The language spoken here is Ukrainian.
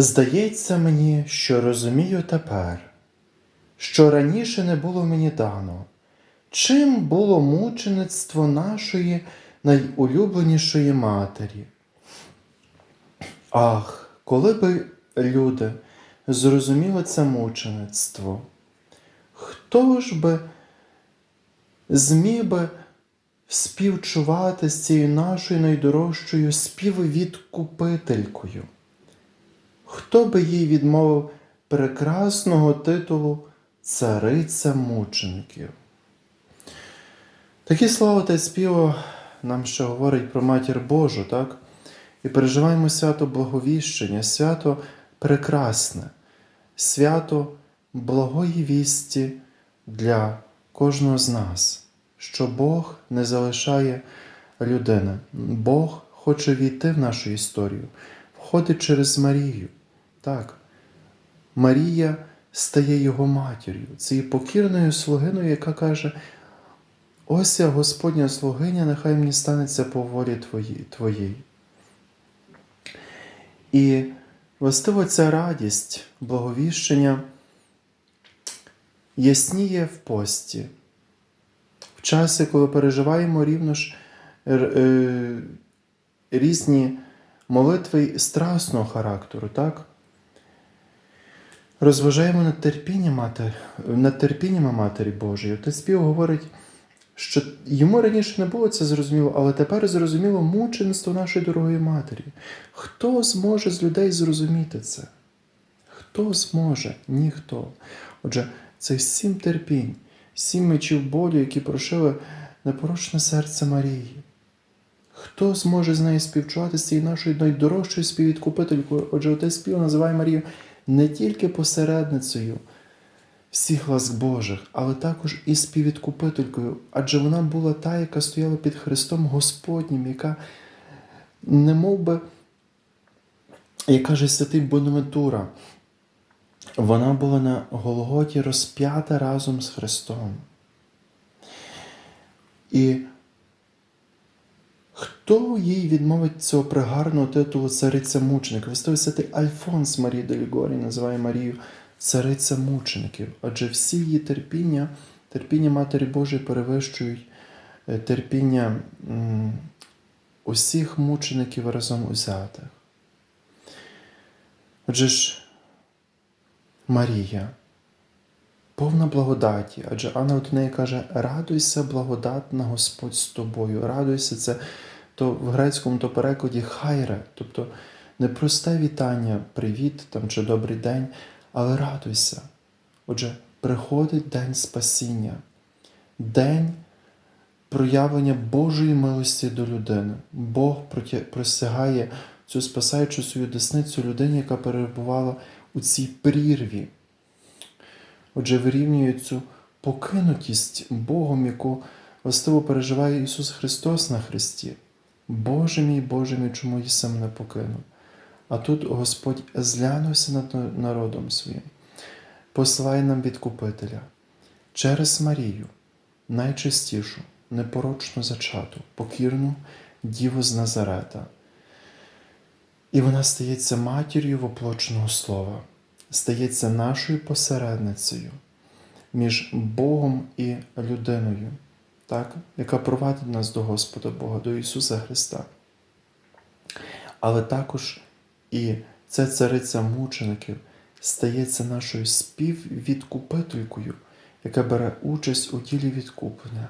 Здається мені, що розумію тепер, що раніше не було мені дано, чим було мучеництво нашої найулюбленішої матері. Ах, коли би люди зрозуміли це мучеництво, хто ж би зміг би співчувати з цією нашою найдорожчою співвідкупителькою? Хто би їй відмовив прекрасного титулу цариця мучеників? Такі слова отець співо нам ще говорить про матір Божу, так? І переживаємо свято Благовіщення, свято прекрасне, свято благої вісті для кожного з нас, що Бог не залишає людини. Бог хоче війти в нашу історію, входить через Марію. Так, Марія стає його матір'ю, цією покірною слугиною, яка каже: Ось я Господня слугиня, нехай мені станеться по волі твої- твоїй. І властиво ця радість, благовіщення ясніє в пості, в часі, коли переживаємо рівно ж е, різні молитви страсного характеру, так? Розважаємо над терпінням мати, над терпінням Матері Божої. Отець спів говорить, що йому раніше не було це зрозуміло, але тепер зрозуміло мучеництво нашої дорогої матері. Хто зможе з людей зрозуміти це? Хто зможе? Ніхто. Отже, це сім терпінь, сім мечів болю, які прошили непорочне серце Марії. Хто зможе з нею співчувати з цією нашою найдорожчою співвідкупителькою? Отже, отець спів називає Марію не тільки посередницею всіх ласк Божих, але також і співвідкупителькою, адже вона була та, яка стояла під Христом Господнім, яка не мов би, як каже святий Бонавентура, вона була на Голготі розп'ята разом з Христом. І Хто їй відмовить цього пригарного титулу цариця мучеників? Вистовий святий Альфонс Марії де Лігорі називає Марію цариця мучеників, адже всі її терпіння, терпіння Матері Божої перевищують е, терпіння усіх мучеників разом узятих. Отже ж, Марія, повна благодаті, адже ангел до неї каже: радуйся, благодатна Господь з тобою. Радуйся, це то в грецькому то перекладі хайре, тобто не просте вітання, привіт там, чи добрий день, але радуйся. Отже, приходить день спасіння, день проявлення Божої милості до людини. Бог простягає цю спасаючу свою десницю людині, яка перебувала у цій прірві. Отже, вирівнює цю покинутість Богом, яку властиво переживає Ісус Христос на Христі. Боже мій, Боже мій, чому я сам не покинув? А тут Господь зглянувся над народом своїм, посилає нам відкупителя через Марію, найчистішу, непорочну зачату, покірну Діву з Назарета. І вона стається матір'ю воплоченого слова, стається нашою посередницею між Богом і людиною, так? яка провадить нас до Господа Бога, до Ісуса Христа. Але також і ця цариця мучеників стається нашою співвідкупителькою, яка бере участь у ділі відкуплення.